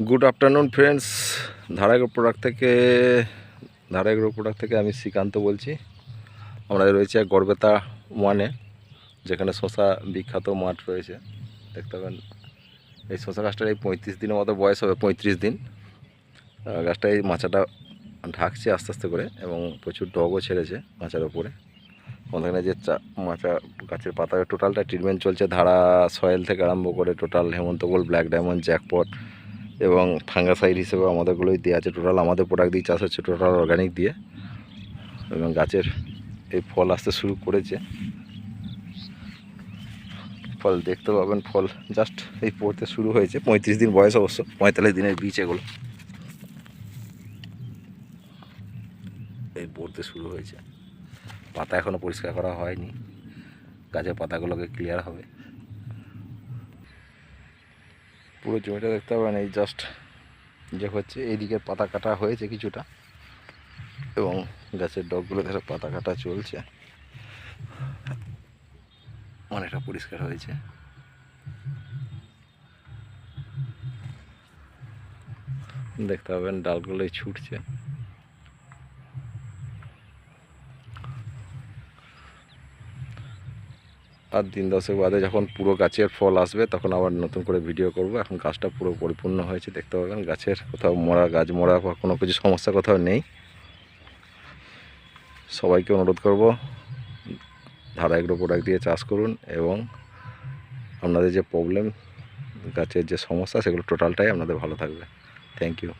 Good afternoon friends Dharagro product থেকে Dharagro product থেকে আমি শ্রীকান্ত বলছি। আমরা রয়েছে গড়বেতা ওয়ানে যেখানে শশা বিখ্যাত মাঠ রয়েছে। দেখতে পাবেন, এই শশা গাছটার এই পঁয়ত্রিশ দিনের মতো বয়স হবে, পঁয়ত্রিশ দিন। গাছটা এই মাচাটা ঢাকছে আস্তে আস্তে করে এবং প্রচুর ডগও ছেড়েছে মাচার ওপরে। ওখানে যে মাচা গাছের পাতা টোটালটা ট্রিটমেন্ট চলছে ধারা সয়েল থেকে আরম্ভ করে টোটাল হেমন্তগোল ব্ল্যাক ডায়মন্ড জ্যাকপট এবং ফাঙ্গাসাইড হিসেবে আমাদেরগুলোই দেওয়া আছে। টোটাল আমাদের প্রোডাক্ট দিয়ে চাষ হচ্ছে টোটাল অর্গানিক দিয়ে। এবং গাছের এই ফল আসতে শুরু করেছে। ফল দেখতে পাবেন, ফল জাস্ট এই পড়তে শুরু হয়েছে। পঁয়ত্রিশ দিন বয়স অবশ্য, পঁয়তাল্লিশ দিনের বীজ এগুলো। এই পড়তে শুরু হয়েছে। পাতা এখনও পরিষ্কার করা হয়নি। গাছের পাতাগুলোকে ক্লিয়ার হবে। পুরো জমিটা দেখতে পাবেন, এই জাস্ট যে হচ্ছে এইদিকে পাতা কাটা হয়েছে কিছুটা এবং গাছের ডগগুলো ধরে পাতা কাটা চলছে। অনেকটা পরিষ্কার হয়েছে। দেখতে পাবেন ডালগুলোই ছুটছে। আর দিন দশেক বাদে যখন পুরো গাছের ফল আসবে, তখন আবার নতুন করে ভিডিও করব। এখন গাছটা পুরো পরিপূর্ণ হয়েছে, দেখতে পাবেন। গাছের কোথাও মরা, গাছ মরা বা কোনো কিছু সমস্যা কোথাও নেই। সবাইকে অনুরোধ করব ধারা এগ্রো প্রোডাক্ট দিয়ে চাষ করুন এবং আপনাদের যে প্রবলেম গাছের যে সমস্যা, সেগুলো টোটালটাই আপনাদের ভালো থাকবে। Thank you